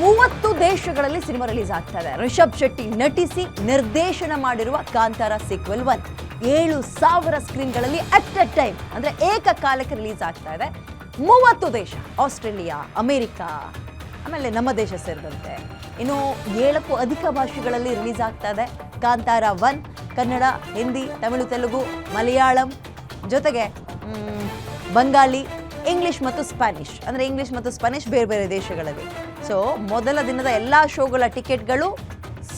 ಮೂವತ್ತು ದೇಶಗಳಲ್ಲಿ cinema release ಆಗ್ತಾ ಇದೆ ರಿಷಬ್ ಶೆಟ್ಟಿ ನಟಿಸಿ ನಿರ್ದೇಶನ ಮಾಡಿರುವ ಕಾಂತಾರ ಸಿಕ್ವೆಲ್ ಒನ್ ಏಳು ಸಾವಿರ ಸ್ಕ್ರೀನ್ಗಳಲ್ಲಿ ಅಟ್ ಅ ಟೈಮ್ ಅಂದ್ರೆ ಏಕಕಾಲಕ್ಕೆ ರಿಲೀಸ್ ಆಗ್ತಾ ಇದೆ. ಮೂವತ್ತು ದೇಶ, ಆಸ್ಟ್ರೇಲಿಯಾ, ಅಮೆರಿಕಾ, ಆಮೇಲೆ ನಮ್ಮ ದೇಶ ಸೇರಿದಂತೆ. ಇನ್ನು ಏಳಕ್ಕೂ ಅಧಿಕ ಭಾಷೆಗಳಲ್ಲಿ ರಿಲೀಸ್ ಆಗ್ತಾ ಇದೆ. ಕಾಂತಾರ ಒನ್ ಕನ್ನಡ, ಹಿಂದಿ, ತಮಿಳು, ತೆಲುಗು, ಮಲಯಾಳಂ, ಜೊತೆಗೆ ಬಂಗಾಳಿ ಇಂಗ್ಲಿಷ್ ಮತ್ತು ಸ್ಪ್ಯಾನಿಷ್ ಅಂದರೆ ಇಂಗ್ಲಿಷ್ ಮತ್ತು ಸ್ಪ್ಯಾನಿಷ್ ಬೇರೆ ಬೇರೆ ದೇಶಗಳಲ್ಲಿ. ಸೊ ಮೊದಲ ದಿನದ ಎಲ್ಲ ಶೋಗಳ ಟಿಕೆಟ್ಗಳು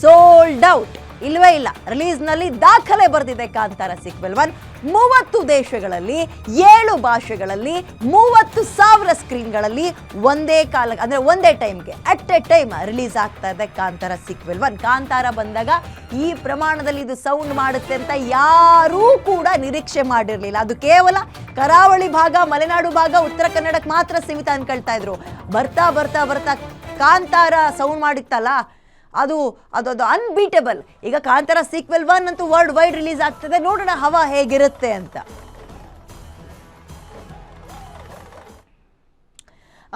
ಸೋಲ್ಡ್ ಔಟ್ ಇಲ್ವೇ ಇಲ್ಲ. ರಿಲೀಸ್ನಲ್ಲಿ ದಾಖಲೆ ಬರೆದಿದೆ ಕಾಂತಾರ ಸಿಕ್ವೆಲ್ ಒನ್ ಮೂವತ್ತು ದೇಶಗಳಲ್ಲಿ ಏಳು ಭಾಷೆಗಳಲ್ಲಿ ಮೂವತ್ತು ಸಾವಿರ ಸ್ಕ್ರೀನ್ಗಳಲ್ಲಿ ಒಂದೇ ಕಾಲ, ಅಂದರೆ ಒಂದೇ ಟೈಮ್ಗೆ ಅಟ್ ಎ ಟೈಮ್ ರಿಲೀಸ್ ಆಗ್ತಾ ಇದೆ ಕಾಂತಾರ ಸಿಕ್ವೆಲ್ ಒನ್ ಕಾಂತಾರ ಬಂದಾಗ ಈ ಪ್ರಮಾಣದಲ್ಲಿ ಇದು ಸೌಂಡ್ ಮಾಡುತ್ತೆ ಅಂತ ಯಾರೂ ಕೂಡ ನಿರೀಕ್ಷೆ ಮಾಡಿರಲಿಲ್ಲ. ಅದು ಕೇವಲ ಕರಾವಳಿ ಭಾಗ, ಮಲೆನಾಡು ಭಾಗ, ಉತ್ತರ ಕನ್ನಡಕ್ಕೆ ಮಾತ್ರ ಸೀಮಿತ ಅನ್ಕೊಳ್ತಾ ಇದ್ರು. ಬರ್ತಾ ಬರ್ತಾ ಬರ್ತಾ ಕಾಂತಾರ ಸೌಂಡ್ ಮಾಡಿತ್ತಲ್ಲ, ಅದು ಅದು ಅದು ಅನ್ಬೀಟಬಲ್ ಈಗ ಕಾಂತಾರ ಸೀಕ್ವೆಲ್ ಒನ್ ಅಂತೂ ವರ್ಲ್ಡ್ ವೈಡ್ ರಿಲೀಸ್ ಆಗ್ತದೆ. ನೋಡೋಣ ಹವಾ ಹೇಗಿರುತ್ತೆ ಅಂತ.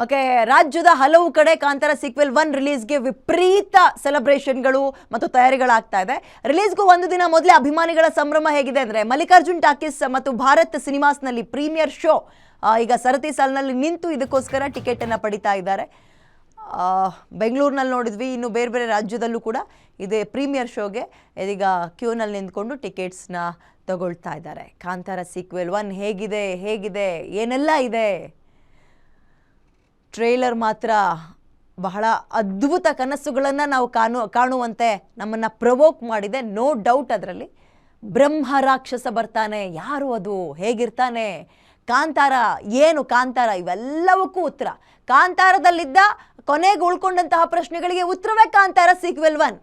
ಓಕೆ, ರಾಜ್ಯದ ಹಲವು ಕಡೆ ಕಾಂತಾರ ಸಿಕ್ವೆಲ್ ಒನ್ ರಿಲೀಸ್ಗೆ ವಿಪರೀತ ಸೆಲೆಬ್ರೇಷನ್ಗಳು ಮತ್ತು ತಯಾರಿಗಳಾಗ್ತಾ ಇದೆ. ರಿಲೀಸ್ಗೂ ಒಂದು ದಿನ ಮೊದಲೇ ಅಭಿಮಾನಿಗಳ ಸಂಭ್ರಮ ಹೇಗಿದೆ ಅಂದರೆ ಮಲ್ಲಿಕಾರ್ಜುನ್ ಟಾಕೀಸ್ ಮತ್ತು ಭಾರತ್ ಸಿನಿಮಾಸ್ನಲ್ಲಿ ಪ್ರೀಮಿಯರ್ ಶೋ ಈಗ ಸರತಿ ಸಾಲಿನಲ್ಲಿ ನಿಂತು ಇದಕ್ಕೋಸ್ಕರ ಟಿಕೆಟನ್ನು ಪಡಿತಾ ಇದ್ದಾರೆ. ಬೆಂಗಳೂರಿನಲ್ಲಿ ನೋಡಿದ್ವಿ, ಇನ್ನು ಬೇರೆ ಬೇರೆ ರಾಜ್ಯದಲ್ಲೂ ಕೂಡ ಇದೇ ಪ್ರೀಮಿಯರ್ ಶೋಗೆ ಇದೀಗ ಕ್ಯೂನಲ್ಲಿ ನಿಂತ್ಕೊಂಡು ಟಿಕೆಟ್ಸ್ನ ತಗೊಳ್ತಾ ಇದ್ದಾರೆ. ಕಾಂತಾರ ಸೀಕ್ವೆಲ್ ಒನ್ ಹೇಗಿದೆ ಹೇಗಿದೆ, ಏನೆಲ್ಲ ಇದೆ? ಟ್ರೇಲರ್ ಮಾತ್ರ ಬಹಳ ಅದ್ಭುತ ಕನಸುಗಳನ್ನು ನಾವು ಕಾಣು, ಕಾಣುವಂತೆ ನಮ್ಮನ್ನು ಪ್ರವೋಕ್ ಮಾಡಿದೆ. ನೋ ಡೌಟ್ ಅದರಲ್ಲಿ. ಬ್ರಹ್ಮ ರಾಕ್ಷಸ ಬರ್ತಾನೆ. ಯಾರು ಅದು? ಹೇಗಿರ್ತಾನೆ? ಕಾಂತಾರ, ಏನು ಕಾಂತಾರ? ಇವೆಲ್ಲವಕ್ಕೂ ಉತ್ತರ. ಕಾಂತಾರದಲ್ಲಿದ್ದ ಕೊನೆಗೆ ಉಳ್ಕೊಂಡಂತಹ ಪ್ರಶ್ನೆಗಳಿಗೆ ಉತ್ತರವೇ ಕಾಂತಾರ ಸೀಕ್ವೆಲ್ ಒನ್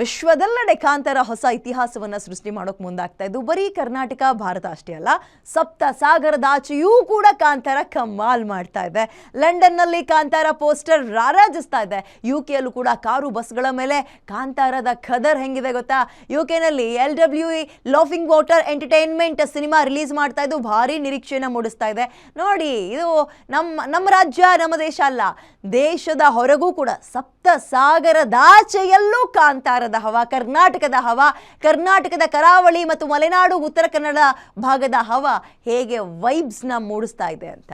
ವಿಶ್ವದೆಲ್ಲೆಡೆ ಕಾಂತಾರ ಹೊಸ ಇತಿಹಾಸವನ್ನು ಸೃಷ್ಟಿ ಮಾಡೋಕೆ ಮುಂದಾಗ್ತಾ ಇದ್ದು, ಬರೀ ಕರ್ನಾಟಕ, ಭಾರತ ಅಷ್ಟೇ ಅಲ್ಲ, ಸಪ್ತ ಸಾಗರದಾಚೆಯೂ ಕೂಡ ಕಾಂತಾರ ಕಮಾಲ್ ಮಾಡ್ತಾ ಇದೆ. ಲಂಡನ್ನಲ್ಲಿ ಕಾಂತಾರ ಪೋಸ್ಟರ್ ರಾರಾಜಿಸ್ತಾ ಇದೆ. ಯು ಕೆಯಲ್ಲೂ ಕೂಡ ಕಾರು ಬಸ್ಗಳ ಮೇಲೆ ಕಾಂತಾರದ ಖದರ್ ಹೆಂಗಿದೆ ಗೊತ್ತಾ? You ಕೆನಲ್ಲಿ L W E laughing water entertainment cinema release ಮಾಡ್ತಾ ಇದ್ದು, ಭಾರಿ ನಿರೀಕ್ಷೆಯನ್ನು ಮೂಡಿಸ್ತಾ ಇದೆ. ನೋಡಿ, ಇದು ನಮ್ಮ ನಮ್ಮ ರಾಜ್ಯ, ನಮ್ಮ ದೇಶ ಅಲ್ಲ, ದೇಶದ ಹೊರಗೂ ಕೂಡ ಸಪ್ತ ಸಾಗರದಾಚೆಯಲ್ಲೂ ಕಾಂತಾರದ ಹವ, ಕರ್ನಾಟಕದ ಹವ, ಕರ್ನಾಟಕದ ಕರಾವಳಿ ಮತ್ತು ಮಲೆನಾಡು, ಉತ್ತರ ಕನ್ನಡ ಭಾಗದ ಹವ ಹೇಗೆ ವೈಬ್ಸ್ನ ಮೂಡಿಸ್ತಾ ಇದೆ ಅಂತ.